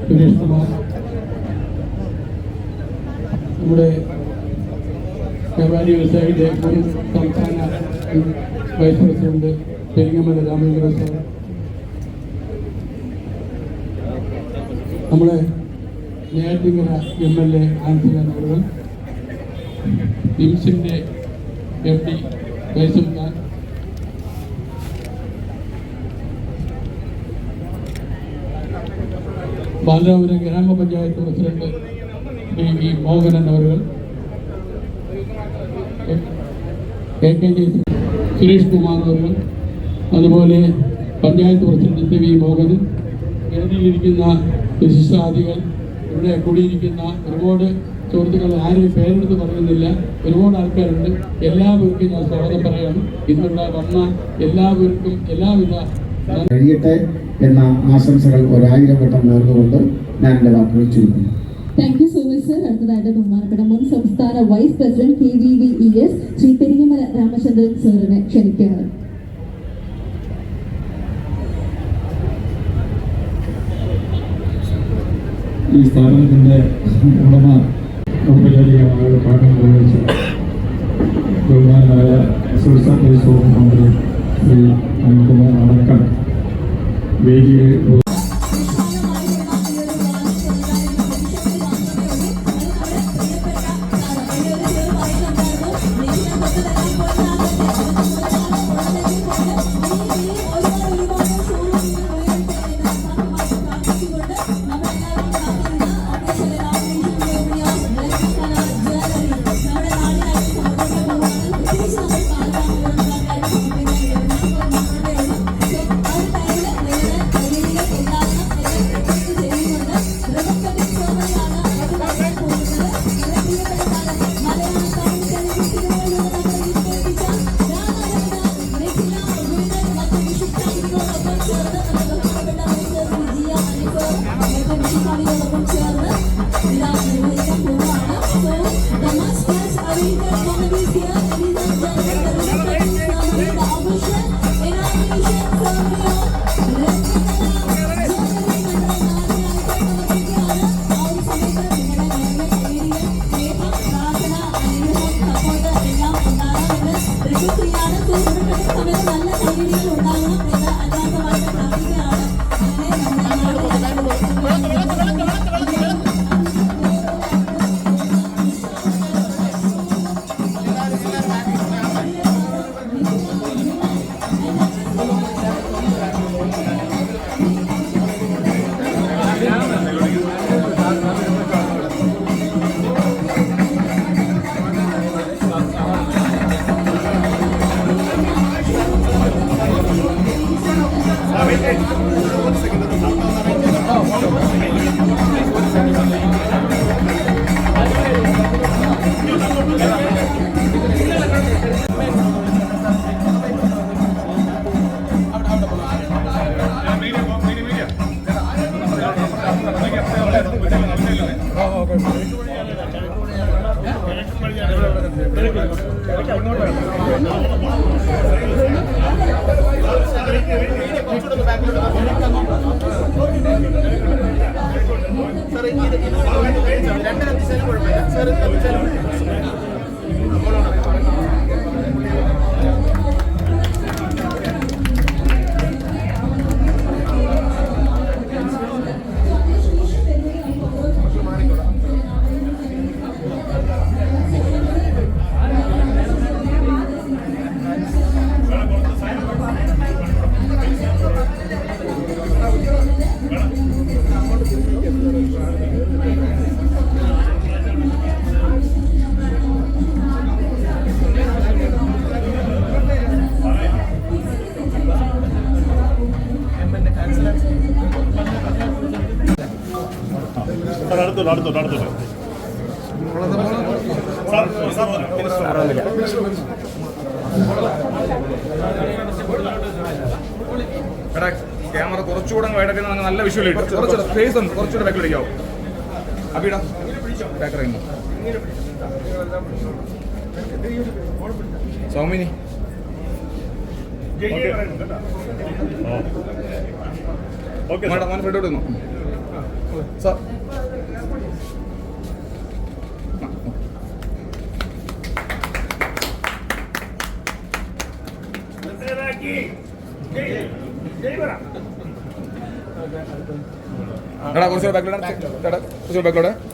സുരേഷ് കുമാർ നമ്മുടെ വ്യാപാരി വ്യവസായിയുടെ മുൻ സംസ്ഥാന vice president Peringamala Ramachandran sir. നമ്മുടെ Neyyattinkara M L A Ansalan അവർ ഇംസിന്റെ എം ഡി ഫൈസൽ ബാലരാമപുരം ഗ്രാമപഞ്ചായത്ത് president P V Mohanan അവരുകൾ K K J Suresh Kumar അവരുകൾ അതുപോലെ panchayat president P V Mohanan വേദിയിലിരിക്കുന്ന വിശിഷ്ടാദികൾ ഇവിടെ കൂടിയിരിക്കുന്ന ഒരുപാട് സുഹൃത്തുക്കൾ ആരെയും പേരെടുത്ത് പറയുന്നില്ല. ഒരുപാട് ആൾക്കാരുണ്ട്. എല്ലാവർക്കും ഞാൻ സ്വാഗതം പറയണം. ഇന്നിവിടെ വന്ന എല്ലാവർക്കും എല്ലാവിധ കഴിയട്ടെ. എന്ന ആശംസകൾ ഒരായിരം വട്ടം നേർന്നുകൊണ്ട് ഞാൻ എന്റെ വാക്കുകൾ ചുരുക്കുന്നു thank you so much sir അടുത്തതായിട്ട് ബഹുമാനപ്പെട്ട മുൻ സംസ്ഥാന vice president K V V E S Shri Peringamala Ramachandran സാറിനെ ക്ഷണിക്കുകയാണ്. ഈ സ്ഥാപനത്തിന്റെ ഉടമ ഔപചാരികമായ പാഠം നിർവഹിച്ച ബഹുമാനായ സുൽസാൻ ദേശവും മന്ത്രി ശ്രീ അനിൽകുമാർ അടക്കം വേദിയിൽ സാർ അടുത്തോട്ട് അടുത്തോട്ട് അടുത്തോട്ട് എടാ ക്യാമറ കുറച്ചുകൂടെ വൈഡൊക്കെ നല്ല വിഷ്വൽ കിട്ടും കുറച്ചുകൂടെ ഫേസ് ഒന്ന് കുറച്ചുകൂടെ ബാക്കിൽ അടിക്കാവോ അബിടാ ബാക്ക് ഇറങ്ങുന്നു സൗമിനി ഓക്കെ മാഡം ഞാൻ ഫ്രണ്ട് വിടുന്നു. സാർ എടാ കുറച്ച് ബാക്കിലൂടെ എടാ കുറച്ച് ബാക്കിലൂടെ ഒരെണ്ണം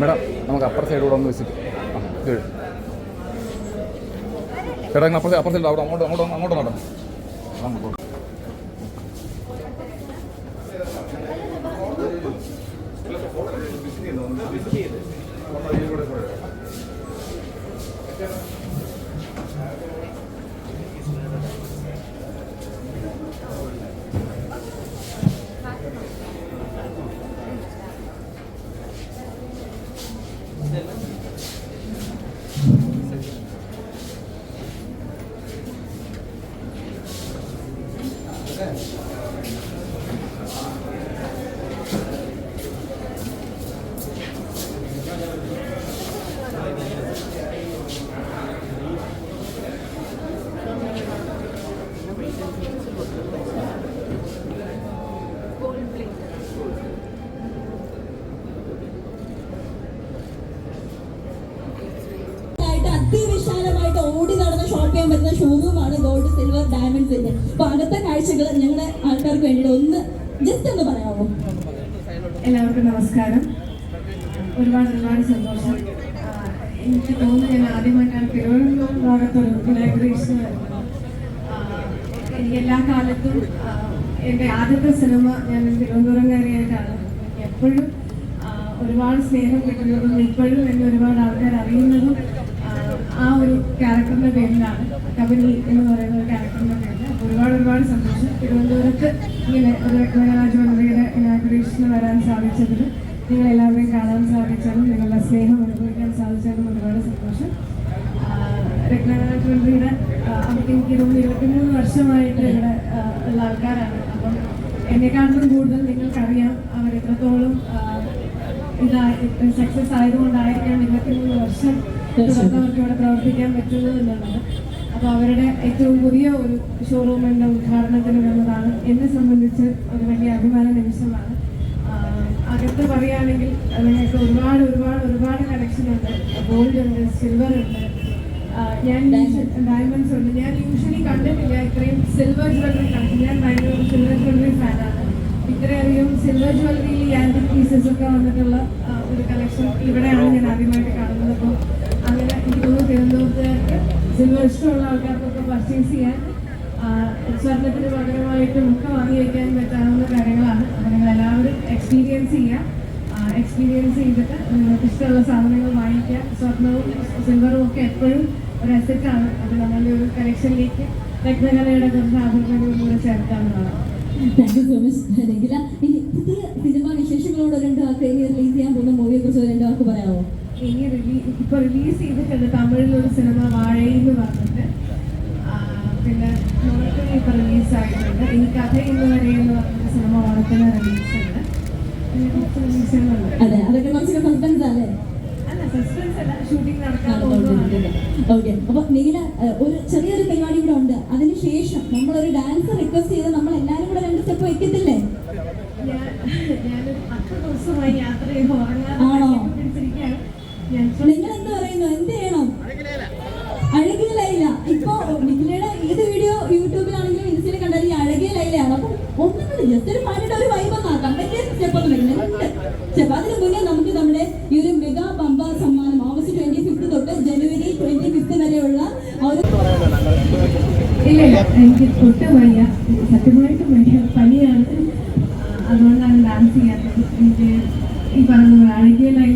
മേഡം നമുക്ക് അപ്പർ സൈഡ് കൂടെ ഒന്ന് വിസിറ്റ്. ചേട്ടാ അപ്പർ സൈഡ് അവിടെ അങ്ങോട്ട് അങ്ങോട്ട് അങ്ങോട്ട് നടന്നു. അങ്ങോട്ട് അതിവിശാലമായിട്ട് ഓടി നടന്ന് ഷോപ്പ് ചെയ്യാൻ പറ്റുന്ന ഷോറൂമാണ് ഗോൾഡ് സിൽവർ ഡയമണ്ട്സിന്റെ അപ്പൊ അകത്തെ കാഴ്ചകൾ ഞങ്ങളുടെ ആൾക്കാർക്ക് വേണ്ടിയിട്ട് ഒന്ന് ജസ്റ്റ് ഒന്ന് പറയാമോ? എല്ലാവർക്കും നമസ്കാരം. ഒരുപാട് ഒരുപാട് സന്തോഷം. എനിക്ക് തോന്നുന്നു ഞാൻ ആദ്യമായിട്ടാണ് തിരുവനന്തപുരം ഭാഗത്തൊരു ഇനാഗ്രേഷൻ എനിക്ക് എല്ലാ കാലത്തും എന്റെ ആദ്യത്തെ സിനിമ ഞാൻ തിരുവനന്തപുരംകാരിയായിട്ടാണ് എപ്പോഴും ഒരുപാട് സ്നേഹം കിട്ടുന്നതും ഇപ്പോഴും എന്നെ ഒരുപാട് ആൾക്കാർ അറിയുന്നതും ആ, ഒരു ക്യാരക്ടറിന്റെ പേരിലാണ് കബനി എന്ന് പറയുന്ന ഒരു ക്യാരക്ടറിന്റെ പേരിൽ ഒരുപാട് ഒരുപാട് സന്തോഷം. തിരുവനന്തപുരത്ത് ഇങ്ങനെ ഒരു രത്നരാജമന്ത്രിയുടെ ഇനാഗ്രേഷന് വരാൻ സാധിച്ചതിൽ നിങ്ങൾ എല്ലാവരെയും കാണാൻ സാധിച്ചാലും നിങ്ങളുടെ സ്നേഹം അനുഭവിക്കാൻ സാധിച്ചാലും ഒരുപാട് സന്തോഷം. രത്നരാജമന്ത്രിയുടെ അവർക്ക് എനിക്ക് തോന്നുന്നു ഇരുപത്തിമൂന്ന് വർഷമായിട്ട് ഇവിടെ ഉള്ള ആൾക്കാരാണ്. അപ്പം എന്നെക്കാട്ടിലും കൂടുതൽ നിങ്ങൾക്കറിയാം അവർ എത്രത്തോളം ഇതായി സക്സസ് ആയതുകൊണ്ടായിരിക്കാം ഇരുപത്തിമൂന്ന് വർഷം തുടർന്ന് അവർക്ക് ഇവിടെ പ്രവർത്തിക്കാൻ പറ്റുന്നത് എന്നുള്ളത്. അപ്പോൾ അവരുടെ ഏറ്റവും പുതിയ ഒരു ഷോറൂമിന്റെ ഉദ്ഘാടനത്തിന് വന്നതാണ് എന്നെ സംബന്ധിച്ച് ഒരു വലിയ അഭിമാന നിമിഷമാണ്. അകത്ത് പറയുകയാണെങ്കിൽ നിങ്ങൾക്ക് ഒരുപാട് ഒരുപാട് ഒരുപാട് കളക്ഷൻ ഉണ്ട്. ഗോൾഡ് ഉണ്ട് സിൽവർ ഉണ്ട്. ഞാൻ ഡയമണ്ട്സ് ഉണ്ട്. ഞാൻ യൂഷ്വലി കണ്ടിട്ടില്ല ഇത്രയും സിൽവർ ജ്വല്ലറി കണ്ടു ഞാൻ ഭയങ്കര സിൽവർ ജ്വല്ലറി ഫാനാണ് ഇത്രയധികം സിൽവർ ജ്വല്ലറിയിൽ ആന്റിക് പീസസ് ഒക്കെ വന്നിട്ടുള്ള ഒരു കളക്ഷൻ ഇവിടെയാണ് ഞാൻ ആദ്യമായിട്ട് കാണുന്നത്. അപ്പോൾ അങ്ങനെ എനിക്ക് തോന്നുന്നു തിരുവനന്തപുരത്തുകാർക്ക് സിൽവർ ഇഷ്ടമുള്ള ആൾക്കാർക്കൊക്കെ പർച്ചേസ് ചെയ്യാൻ സ്വർണത്തിന് പകരമായിട്ട് ഒക്കെ വാങ്ങി വയ്ക്കാൻ പറ്റാവുന്ന കാര്യങ്ങളാണ്. അപ്പോൾ നിങ്ങൾ എല്ലാവരും എക്സ്പീരിയൻസ് ചെയ്യുക എക്സ്പീരിയൻസ് ചെയ്തിട്ട് നിങ്ങൾക്ക് ഇഷ്ടമുള്ള സാധനങ്ങൾ വാങ്ങിക്കാം. സ്വർണവും സിൽവറും ഒക്കെ എപ്പോഴും ഒരു അസറ്റാണ് അത് നമ്മളുടെ ഒരു കളക്ഷനിലേക്ക് രത്നകലയുടെ കുറച്ച് ആഭരണങ്ങളും കൂടെ ചേർക്കാവുന്നതാണ്. സോ മച്ച് ഇനി പുതിയ സിനിമ വിശേഷങ്ങളോട് രണ്ടു വാക്ക് റിലീസ് ചെയ്യാൻ പോകുന്ന മൂവിയെ കുറിച്ച് രണ്ടു പറയാമോ? ഇനി റിലീസ് ഇപ്പൊ റിലീസ് ചെയ്തിട്ടുണ്ട് തമിഴിലൊരു സിനിമ വാഴയെന്ന് പറഞ്ഞിട്ട്. പിന്നെ പിന്നെ ഇപ്പൊ റിലീസ് ആയിട്ടുണ്ട് ഈ കഥ ഇന്ന് വരെ എന്ന് പറഞ്ഞിട്ട് സിനിമ ഓണത്തിന് റിലീസ് ഉണ്ട് കുറച്ച് അതെ അതൊക്കെ കുറച്ചൊക്കെ സസ്പെൻസ് അല്ലേ? ഓക്കെ. അപ്പൊ നീല ഒരു ചെറിയൊരു പരിപാടി കൂടെ ഉണ്ട്. അതിനുശേഷം ഒരു ഡാൻസ് റിക്വസ്റ്റ് ചെയ്ത് നമ്മൾ എല്ലാവരും കൂടെ രണ്ട് സ്റ്റെപ്പ് വെക്കത്തില്ലേ ആണോ? നിങ്ങൾ എന്ത് പറയുന്നു? എന്ത് ചെയ്യണം? അഴകിയ ലൈല. ഇപ്പൊ നിഖിലയുടെ ഏത് വീഡിയോ യൂട്യൂബിലാണെങ്കിലും ഇൻസ്റ്റയിൽ കണ്ടാൽ ഈ അഴകിയ ലൈലയാണ്. അപ്പൊ ഒന്നും കൂടി ജസ്റ്റ് ഒരു പാട്ടിട്ട് ഒരു വൈബ് നോക്കാം വലിയ സ്റ്റെപ്പ് ഒന്നും വരുന്നില്ല സ്റ്റെപ്പ് അതിന് മുന്നേ നമുക്ക് നമ്മുടെ ഈ ഒരു മെഗാ പമ്പ സമ്മാനം ഓഗസ്റ്റ് ട്വന്റി ഫിഫ്ത്ത് തൊട്ട് ജനുവരി ട്വന്റി ഫിഫ്ത്ത് വരെയുള്ള ഇല്ല ഇല്ല. എനിക്ക് തൊട്ട് വയ്യ. സത്യമായിട്ടും വയ്യ. പനിയാണ്. അതുകൊണ്ടാണ് ഡാൻസ് ചെയ്യാത്തത്. എനിക്ക് ഈ പറഞ്ഞ അഴകിയ ലൈനായിട്ടും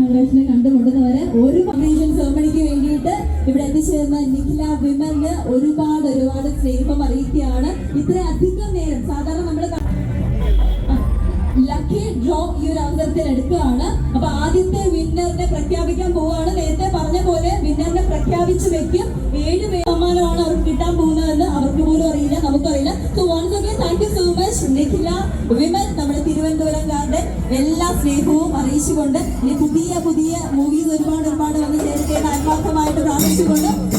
ഇനാഗ്രേഷനെ കണ്ടുമുട്ടുന്നവരെ ഒരു കമ്മീഷൻ സെറമണിക്ക് വേണ്ടിയിട്ട് ഇവിടെ എത്തിച്ചേർന്ന നിഖില വിമലിന് ഒരുപാട് ഒരുപാട് സ്നേഹം അറിയിക്കുകയാണ്. ഇത്ര അധികം നേരം സാധാരണ നമ്മൾ ലക്കി ഡ്രോ ഈ ഒരു അവസരത്തിൽ എടുക്കുകയാണ്. അപ്പൊ ആദ്യത്തെ വിന്നറിനെ പ്രഖ്യാപിക്കാൻ പോവുകയാണ്. നേരത്തെ പറഞ്ഞ പോലെ വിന്നറിനെ പ്രഖ്യാപിച്ചു വെക്കും. ഏഴ് സമ്മാനമാണ് അവർക്ക് കിട്ടാൻ പോകുന്നതെന്ന് അവർക്ക് പോലും അറിയില്ല നമുക്കറിയില്ല. So once again thank you so much Nikhila തിരുവനന്തപുരംകാരുടെ എല്ലാ സ്നേഹവും അറിയിച്ചുകൊണ്ട് പുതിയ പുതിയ മൂവീസ് ഒരുപാട് ഒരുപാട് വന്ന് ചേർക്കേണ്ട ആത്മാർത്ഥമായിട്ട് പ്രാർത്ഥിച്ചുകൊണ്ട്